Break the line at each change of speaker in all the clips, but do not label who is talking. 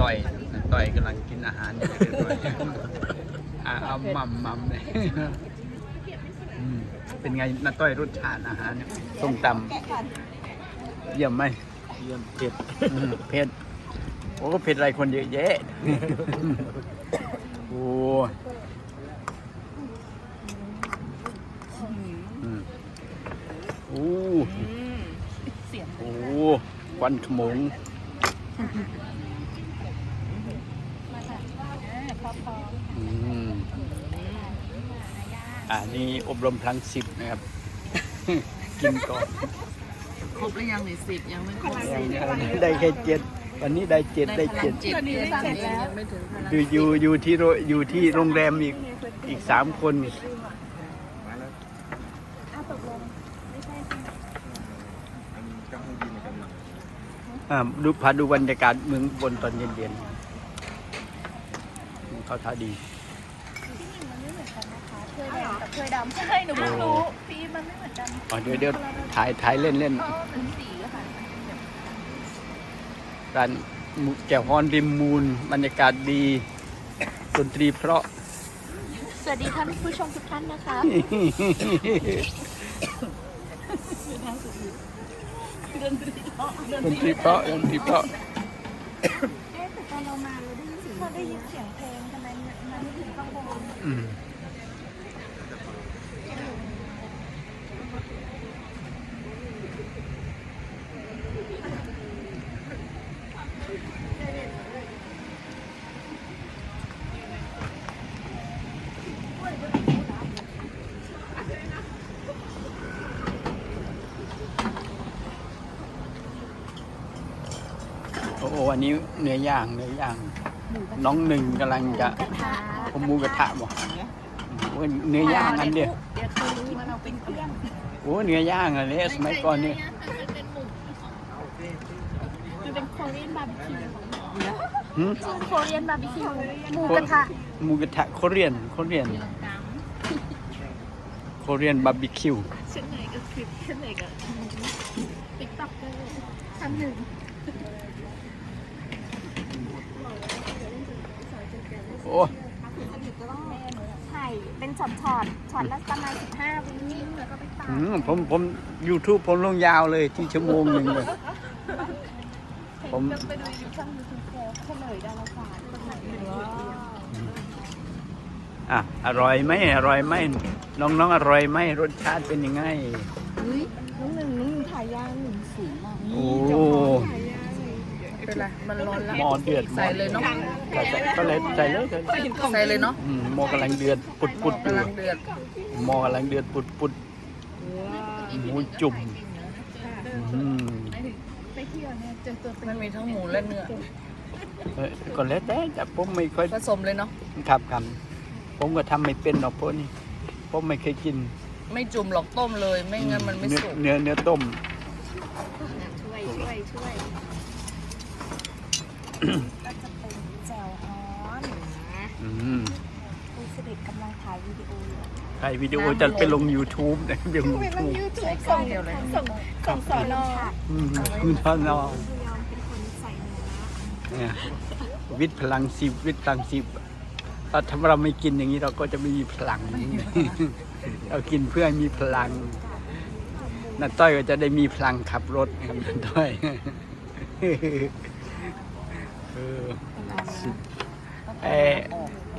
ต่อยนาต่อยกำลังกินอาหารอยู่เรียบร้อยอะเอามัมมัมเลยอืมเป็นไงนาต้อยรสชาติอาหารเนี่ยส้มตำเยี่ยมไหม
เยี่ยมเจ็ด
อืมเผ็ดโอ้เผ็ดอะไรคนเยอะแยะโอ้อืมโอ้
เสียง
โหควันขโมง
พ อพอ
อืมอ่านี่อบรมพลังสิบนะครับ กินก่อน
ครบหรือยังหรือสิบยังไม่ครบ
ยัง
สิบ
ยังได้แค่เจ็ดวันนี้ได้เจ็ดได้เจ็ด
เจ็ดเดือนเองยังไม่ถึงพลัง
อยู่อยู่อยู่ที่โรอยู่ที่โรงแรมอีกอีกสามคนอ่าดูพาดูบรรยากาศเมืองบนตอนเย็นๆ เขาท่าดี
เคยแดงกับเคยดำใช่หนูเพิ่งรู้ฟีมันไม่เหมือนกัน
อ๋อเดี๋ยวเดี๋ยวถ่ายถ่ายเล่นเล่น
เพราะว่ามันสีอะค่ะ
ร้านหมูแก้วฮอนริมมูลบรรยากาศดีดนตรีเพราะ
สวัสดีท่านผู้ชมทุกท่านนะคะ
ดนตรีเพราะดนตรีเพราะ
เอ๊ะแต่ตอนเรามาเราได้ ยินเสียงเราได้ยินเสียงเพลงทำไมมันไม่ถึงข้างบน
อืมโอ้โหอันนี้เนื้อย่างเนื้อย่าง น้องหนึ่งกำลังจะ
กระทะ
ผมหมูกระทะบอกโอ้ยเนื้อย่างอันเดียว
เดี๋ยวคือมันเอาเป็นเครื่อง
โอ้เนื้อย่างอันนี้สมัยก่อนนี่
มันเป็นโคเรียนบาร์บีคิว
หืม
ชื่อโคเรียนบาร์บีคิวหมูกระทะ
หมูกระทะโคเรียนโคเรียนโคเรียนบาร์บีคิว
ชื่อไหนก็คลิปชื่อไหนก็ติ๊กต็อกเกอร์ชั้นหนึ่ง
โอ้
ถ่ายเป็นช็อตช็อตช็อตละประมาณ15วิแล้วก็ไปตัด
หืมผมผม YouTube ผมลงยาวเลยที่ชั่วโมงหนึ่งเลย ผม
ไปดูยูช่องยูทูบเขาเฉลยดาราศาสตร์คนไหนอยู่
อะ อร่อยไหมอร่อยไหมน้องน้องอร่อยไหมรสชาติเป็นยังไง
น้องหนึ่งน้องหนึ่งถ่ายยางหนึ่งสูงมาก
โอ้
เป็นไร มันร้อนแล้ว
หม้อเดือดหม้
ใส่
อ
เลยเนาะ
ใส่ใส่ก็เลยใส่เลย
ใส่เลยเนาะ
อืมหม้อกำลังเดือดปุดปุดอยู่
กำลังเดือด
หม้อกำลังเดือดปุดปุดหมูจุ่มอืม
ไปเที่ยวเนี่ยเจอตัวเป็น
มันมีทั้งหมูและเนื้อ
เออก็แล้วแต่แต่ผมไม่ค่อย
ผสมเลยเนาะ
ครับครับผมก็ทำไม่เป็นหรอกพวกนี้ผมไม่เคยกิน
ไม่จุ่มหรอกต้มเลย ไม่งั้นมันไม่
เนื้อ
สุก
เนื้อเนื้อต้ม
ช่วยช่วยช่วย ก็จะเป็นแจวฮ้อนนะ
อืม
คุณสิริกำลังถ่ายวิดีโออยู่
ใครวิดีโอจะไปลง YouTube นะไปลง
ไปลง
YouTube
ยูทูบส่งส่งส่งสอนอ
อืมคุณพ่อน้อง
ยอมเป็นคนใส่เนื้อ
เนี่ยวิทย์พลังสิบวิทย์พลังสิบถ้าถ้าเราไม่กินอย่างนี้เราก็จะไม่มีพลัง เรากินเพื่อให้มีพลังน้าต้อยก็จะได้มีพลังขับรถครับน้าต้อย เออไอ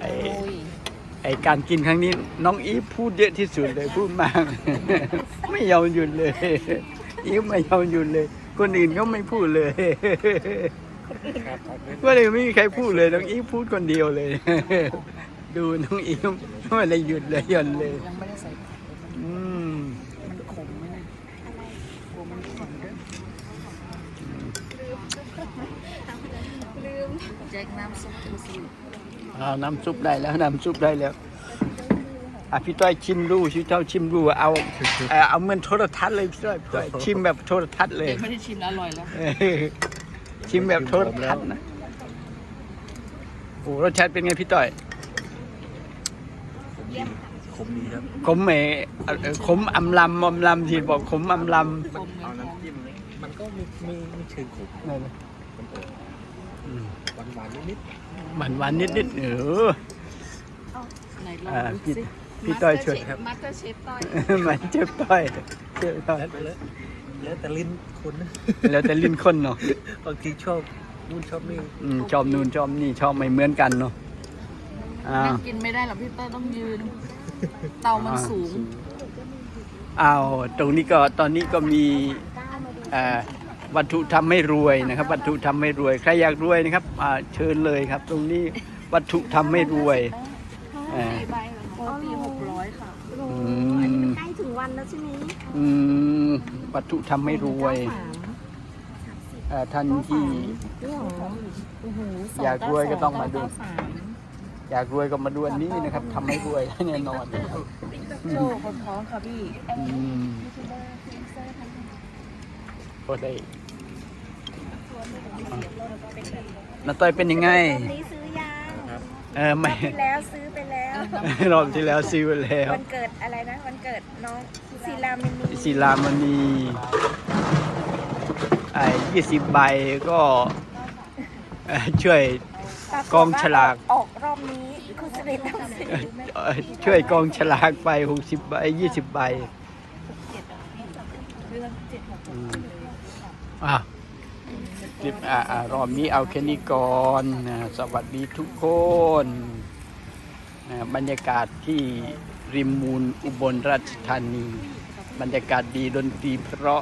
ไอไอการกินครั้งนี้ น้องอีฟพูดเยอะที่สุดเลยพูดมาก ไม่ยอมหยุดเลย อีฟไม่ยอมหยุดเลย คนอื่นก็ไม่พูดเลยว่าเลยไม่มีใครพูดเลยน้องอีฟพูดคนเดียวเลย ดูน้องอีฟไม่ได้หยุดเลยหย่อนเลย
ยังไม่ได้ใส่
อืม
มันขมไหมเนี่ยกลัวมันขมด้วยแจ็ค น้ำซุปคือสิ
เอาน้ำซุปได้แล้วน้ำซุปได้แล้วอะพี่ต้อยชิมดูชิเจ้าชิมดูเอาเอ่อเอาเหมือนโทรทัศน์เลยพี่ต้อยพี่ต้อยชิมแบบโทรทัศน์เลย
เด็กไม่ได้ชิมแล้วอร่อยแล้ว
เออชิมแบบโทรทัศน์นะโอ้รสชาติเป็นไงพี่ต้อย
ขมดีครับ
ขมเอเอ่อขมอำลำอำลำที่บอกขมอำลำ
ขมเหมื
เอา
อนกัน
น้ำจิ้มมันก็ไม่ไม่ไม่เชิงขม
นั่นน่ะ
มันออก
อืม
หวานหหวานนิด
หวานหวานนิดนิดๆเออ
ไหนลอง
อ่า
ดู
พี่
สิ
พี่ต้อยช่วย
มาสเตอร์เชฟต้อย
มันเจ็บต้อยเจ็บต้อย
ๆแล้วแล้วแล้วแต่ลิ้นคนนะ
แล้วแต่ลิ้นคนเนาะ
บางทีชอบนู่นชอบนี่
อืมชอบนู่นชอบนี่ชอบไม่เหมือนกันเนาะอ้า
นั่
ว
งกินไม่ได้หรอกพี่ต้อยต้องยืน เตามันสูง
อ้าวตรงนี้ก็ตอนนี้ก็มีเอ่อ วัตถุทำให้รวยนะครับ วัตถุทำให้รวย ใครอยากรวยนะครับอ่าเชิญเลยครับ ตรงนี้วัตถุทำให้รวยเอ่อ
สี่ใบเหรอโอ้ปีหกร้อยค่ะ
โอ้
อื
อันนี้
ม
มันใกล้ถึงวันแล้วใช่ไหม
อืมวัตถุทำให้รวยเอ่อท่านที่
โอ้โห
อยากรวยก็ต้องมาดู
เก้สาม
อยากรวยก็มาดูอันนี้นะครับทำให้รวยแน่นอนนะครับ
โชว์คนท้องค่ะพี่
อืมก็ได้น้าต้อยเป็นยังไง
รอบนี้ซื้อยัง
เออไม่
ที่แล้วซื้อไปแล้ว
รอบที่แล้วซื้อไปแล้ว
วันเกิดอะไรนะ วันเกิดน้องศิลามณี
ศิลามณีไอ้ยี่สิบใบก็เอ่อช่วย
ปรฏ
กองฉลาก
ออกรอบนี้คุณสริตต้องซื้อ
เอ่อช่วยกองฉลากไปหกสิบใบยี่สิบใบอืม อะคลิปอะรอบนี้เอาแค่นี้ก่อนนะสวัสดีทุกคนนะบรรยากาศที่ริมมูลอุบลราชธานี บรรยากาศดีดนตรีเพราะ